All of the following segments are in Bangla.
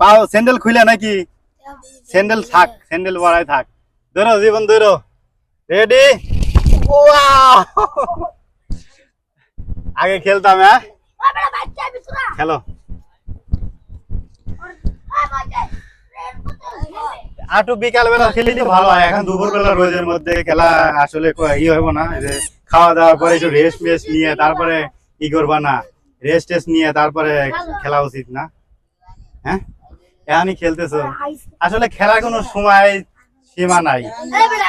পাও স্যান্ডেল খুলে নাকি? স্যান্ডেল থাক স্যান্ডেল পরাই থাক। ধরো জীবন ধরো। রেডি আগে খেলতাম হ্যাঁ? খেলো। আটু বিকাল বেলা খেলিলে ভালো হয়। এখন দুপুর বেলা রোজের মধ্যে খেলা আসলে ই হইব না। যে খাওয়া দাওয়ার পরে একটু রেস্ট মেস্ট নিয়ে তারপরে ই করবা না। রেস্ট টেস্ট নিয়ে তারপরে খেলা উচিত না। হ্যাঁ? এখানে খেলতেছো। আসলে খেলার কোনো সময় সীমা নাই।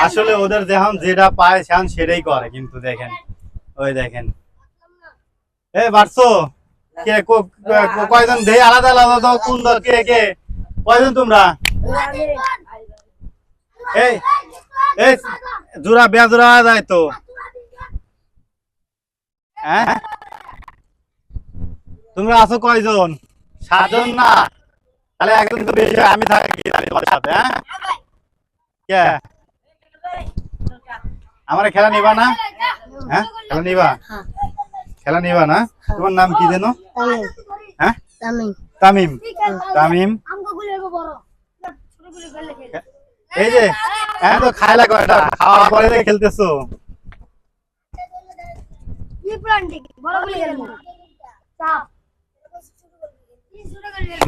আসলে ওদের যেমন যেটা পায় সেখন সেটাই করে কিন্তু দেখেন ওই দেখেন। এ বাড়ছো? কে কয়জন দেহে আলাদা আলাদা দাও কোন দল? কে কে? কয়জন তোমরা? এই এই জোড়া বেজোড়া যায় তো। হ্যাঁ? তোমরা আছো কয়জন? সাতজন না? তাহলে একদিন তো বেশি আমি থাকি তাহলে তোমার সাথে হ্যাঁ? কে? আমার খেলা নিবা না? হ্যাঁ? খেলা নিবা? খেলা নিবা না? তোমার নাম কি যেন? হ্যাঁ? তামিম। তামিম। এই যে হ্যাঁ তো খাইলা কয়টা? খাওয়ার পরে খেলতেছো।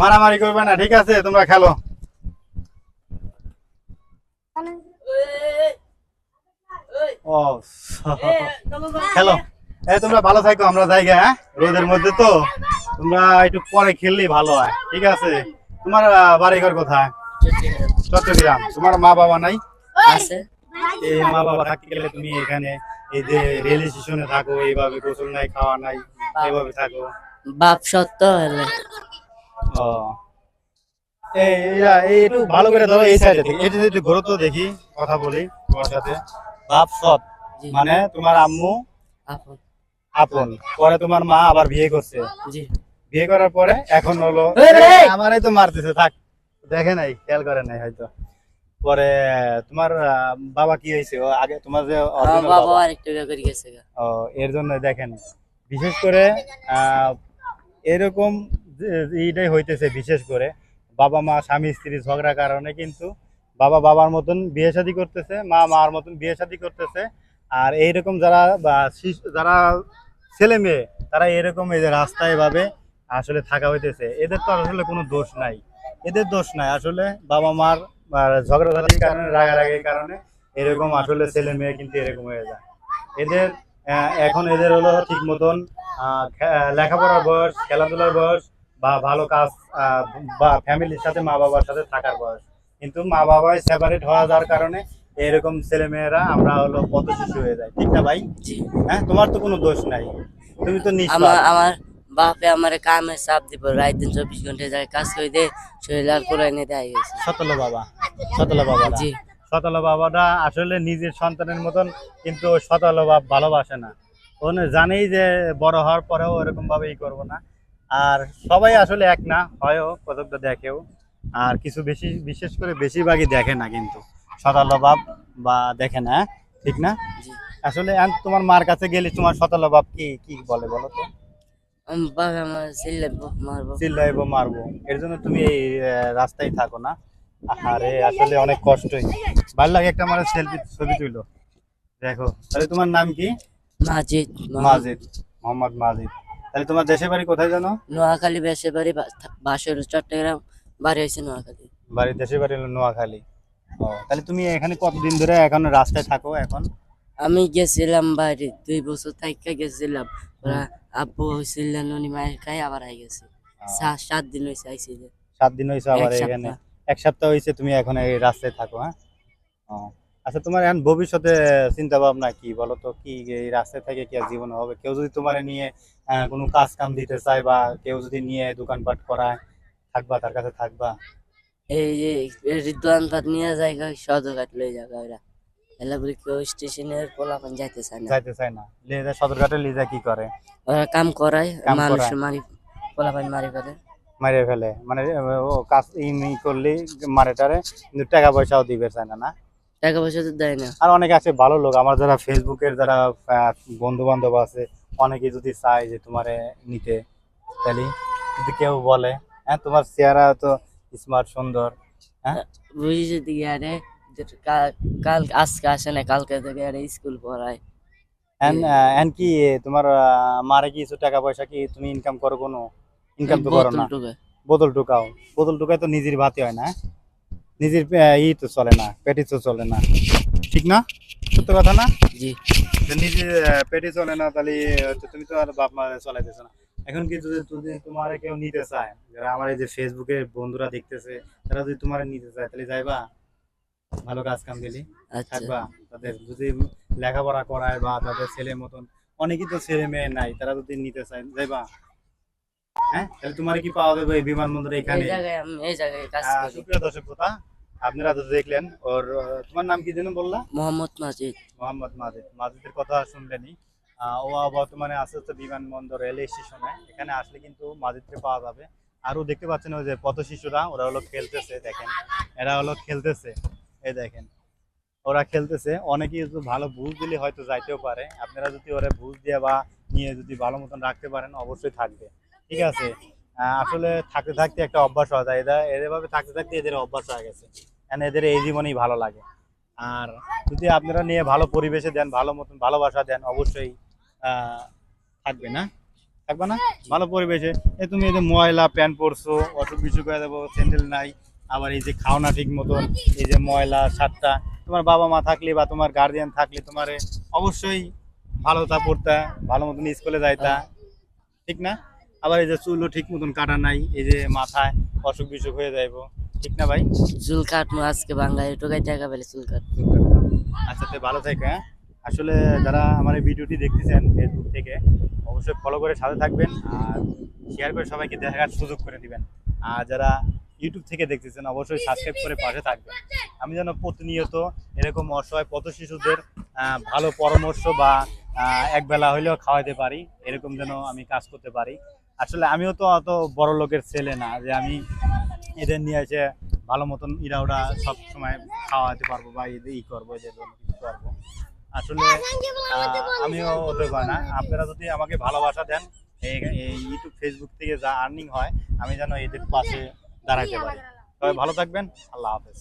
মারামারি করবে না ঠিক আছে? তোমরা খেলো। খেলো। এই তোমরা ভালো থাকো আমরা জায়গা হ্যাঁ? রোদের মধ্যে তো। তোমরা একটু পরে খেললেই ভালো হয় ঠিক আছে? তোমার বাড়িঘর কোথায়? চট্টগ্রাম। তোমার মা বাবা নাই? আছে। এই মা বাবা থাকতে গেলে তুমি এখানে এই যে রেল স্টেশনে থাকো এইভাবে গোসল নাই খাওয়া নাই এইভাবে থাকো। বাপ সত্য হলে। একটু ভালো করে ধরো এই সাইডে থেকে এটা একটু ঘোরো তো দেখি কথা বলি তোমার সাথে। বাপ সৎ মানে তোমার আম্মু আপন। আপন। পরে তোমার মা আবার বিয়ে করছে। বিয়ে করার পরে এখন হলো আমারই তো মারতেছে থাক। দেখে নাই খেয়াল করে নাই হয়তো। পরে তোমার বাবা কি হয়েছে? আগে তোমার যে আমার original বাবা বাবা, আরেকটু বিয়ে করে গেছে ও, এর জন্য দেখেন। বিশেষ করে আহ, এরকম এইটাই হইতেছে বিশেষ করে। বাবা মা, স্বামী, স্ত্রী ঝগড়ার কারণে কিন্তু বাবা বাবার মতন বিয়ে শাদী করতেছে, মা মার মতন বিয়ে শাদী করতেছে। আর এইরকম যারা বা যারা ছেলে মেয়ে, তারা এরকম এই যে রাস্তায় ভাবে আসলে থাকা হইতেছে। এদের তো আসলে কোনো দোষ নাই। এদের দোষ নাই। আসলে বাবা মার আর ঝগড়াঝাটির কারণে, রাগারাগির কারণে এরকম আসলে ছেলে মেয়ে কিন্তু এরকম হয়ে যায়। এদের এখন এদের হলো ঠিক মতন লেখাপড়ার বয়স, খেলাধুলার বয়স বা ভালো কাজ বা ফ্যামিলির সাথে মা বাবার সাথে থাকার বয়স। কিন্তু মা বাবাই সেপারেট হওয়া যাওয়ার কারণে এরকম ছেলে মেয়েরা আমরা হলো পথ শিশু হয়ে যায়। ঠিক না ভাই? হ্যাঁ তোমার তো কোনো দোষ নাই। তুমি তো আমার আমার বাপে আমার কামে চাপ দিব রাত দিন চব্বিশ ঘণ্টা যায় কাজ করে দে শরীর আর পুরাই নিয়ে দেয় গেছে সতলা বাবা সতলা বাবা জি। সতলা বাবাটা আসলে নিজের সন্তানের মতন কিন্তু সতলা বাপ ভালোবাসে না। ওনে জানেই যে বড় হওয়ার পরেও এরকম ভাবে ই করব না। আর সবাই আসলে এক না হয়ও কতকটা দেখেও। আর কিছু বেশি বিশেষ করে বেশিরভাগই দেখে না কিন্তু। সতলা বাপ বা দেখে না? ঠিক না? আসলে তোমার মার কাছে গেলে তোমার সতলা বাপ কি কি বলে বলো তো? চিল্লাইবো মারবো। এর জন্য তুমি এই রাস্তায় থাকো না। আরে আসলে অনেক কষ্টই। ভালো লাগে একটা আমার সেলফি ছবি তুলো দেখো তাহলে তোমার নাম কি? মাজিদ মাজিদ মোহাম্মদ মাজিদ। তাহলে তোমার দেশের বাড়ি কোথায় জানো? নোয়াখালী বেসে বাড়ি বাসর চট্টগ্রাম বাড়ি হয়েছে নোয়াখালী। বাড়ি দেশের বাড়ি হলো নোয়াখালী। ও তাহলে তুমি এখানে কতদিন ধরে এখন রাস্তায় থাকো এখন? আমি গেছিলাম বাড়ি দুই বছর থাইকা গেছিলাম। ওরা আব্বু হয়েছিল ননি মায়ের খাই আবার আই গেছে। সাত দিন হয়েছে আইসি সাত দিন হয়েছে আবার এখানে। এক সপ্তাহ হয়েছে তুমি এখন এই রাস্তায় থাকো হ্যাঁ? ও। আচ্ছা তোমার এখন ভবিষ্যতে চিন্তা ভাবনা কি? বলো তো কি এই রাস্তায় থেকে কি জীবন হবে? কেউ যদি তোমার নিয়ে কোনো কাজ কাম দিতে চায় বা কেউ যদি নিয়ে দোকানপাট করায় থাকবা তার কাছে থাকবা? এই যে রিদওয়ান পাত নিয়ে যায় সদরঘাট লই যাবে ওরা। এলা বলি কেউ স্টেশনের পোলাপান যাইতে চায় না। যাইতে চায় না। লেজা সদরঘাটে লিজা কি করে? ওরা কাম করায় মানুষ। মারি পোলাপান মারি ফেলে। মারিয়ে ফেলে। মানে ও কাজ ইমি করলে মারে টারে কিন্তু টাকা পয়সাও দিবে চায় না না? টাকা পয়সা তো দেয় না। আর অনেকে আছে ভালো লোক। আমার যারা ফেসবুকের যারা বন্ধু বান্ধব আছে অনেকে যদি চায় যে তোমারে নিতে তাহলে যদি কেউ বলে হ্যাঁ তোমার চেহারা তো স্মার্ট সুন্দর হ্যাঁ? আরে কাল আজকে আসে না কালকে থেকে আরে স্কুল পড়ায়। এন কি তোমার মারে কিছু টাকা পয়সা কি তুমি ইনকাম করো কোনো? ইনকাম তো করো না। বোতল টোকে। বোতল টোকায় তো নিজের ভাতি হয় না হ্যাঁ? নিজের ই তো চলে না পেটি তো চলে না। ঠিক না? সত্য কথা না? জি। যে নিজের পেটে চলে না তাহলে তুমি তো আর বাপ মা চলাইতেছো না। এখন কি যদি যদি তোমার কেউ নিতে চায় যারা আমার এই যে ফেসবুকে বন্ধুরা দেখতেছে তারা যদি তোমার নিতে চায় তাহলে যাইবা। ভালো কাজ কাম গেলি আচ্ছা। থাকবা। তাদের যদি লেখাপড়া করায় বা তাদের ছেলে মতন অনেকেই তো ছেলে মেয়ে নাই তারা যদি নিতে চায় যাইবা। হ্যাঁ? তাহলে তোমার কি পাওয়া যাবে এই বিমানবন্দরে এই এখানে জায়গায় আমি এই জায়গায় কাজ করি। সুপ্রিয় দর্শক শ্রোতা আপনারা তো দেখলেন ওর তোমার নাম কি যেন বললা? মোহাম্মদ মাজিদ। মোহাম্মদ মাজিদ। মাজিদের কথা শুনলেনি ও বর্তমানে আছে হচ্ছে বিমানবন্দর রেল স্টেশনে। এখানে আসলে কিন্তু মাজিদকে পাওয়া যাবে। আরও দেখতে পাচ্ছেন ওই যে পথ শিশুরা ওরা হলো খেলতেছে দেখেন। এরা হলো খেলতেছে এই দেখেন। ওরা খেলতেছে। অনেকেই যদি ভালো বুঝ দিলে হয়তো যাইতেও পারে। আপনারা যদি ওরা বুঝ দিয়ে বা নিয়ে যদি ভালো মতন রাখতে পারেন অবশ্যই থাকবে। ঠিক আছে? আসলে থাকতে থাকতে একটা অভ্যাস হয়ে যায়। এরা এভাবে থাকতে থাকতে এদের অভ্যাস হয়ে গেছে। কারণ এদের এই জীবনেই ভালো লাগে। আর যদি আপনারা নিয়ে ভালো পরিবেশে দেন, ভালো মতন ভালোবাসা দেন, অবশ্যই থাকবে না? থাকবে না? ভালো পরিবেশে। এই তুমি যে ময়লা, প্যান্ট পরছো, অসুখ বিসুখ হয়ে যাব, স্যান্ডেল নাই, আবার এই যে খাওনা ঠিক মতন, এই যে ময়লা, সাতটা, তোমার বাবা মা থাকলে বা তোমার গার্জিয়ান থাকলে তোমার অবশ্যই ভালো তা পড়তা, ভালো মতন স্কুলে যাইতা, ঠিক না? আবার এই যে চুলও ঠিক মতন কাটা নাই এই যে মাথায় অসুখ বিসুখ হয়ে যাইবো। ঠিক না ভাই? চুল কাটবো আজকে বাংলায় টোকায় টাকা পেলে চুল কাটবো। আচ্ছা তো ভালো থেকে হ্যাঁ? আসলে যারা আমার এই ভিডিওটি দেখতেছেন ফেসবুক থেকে অবশ্যই ফলো করে সাথে থাকবেন আর শেয়ার করে সবাইকে দেখার সুযোগ করে দিবেন। আর যারা ইউটিউব থেকে দেখতেছেন অবশ্যই সাবস্ক্রাইব করে পাশে থাকবেন। আমি যেন প্রতিনিয়ত এরকম অসহায় পথ শিশুদের ভালো পরামর্শ বা একবেলা হইলেও খাওয়াইতে পারি এরকম যেন আমি কাজ করতে পারি। আসলে আমিও তো অত বড় লোকের ছেলে না, যে আমি এদের নিয়ে এসে ভালো মতন ইরা ওরা সব সময় খাওয়াতে পারব বা এদের ই করব, এদের কিছু করব। আসলে আমিও পারি না। আপনারা যদি আমাকে ভালোবাসা দেন, এই ইউটিউব ফেসবুক থেকে যা আর্নিং হয়, আমি যেন এদের পাশে দাঁড়াইতে পারি। তবে ভালো থাকবেন, আল্লাহ হাফেজ।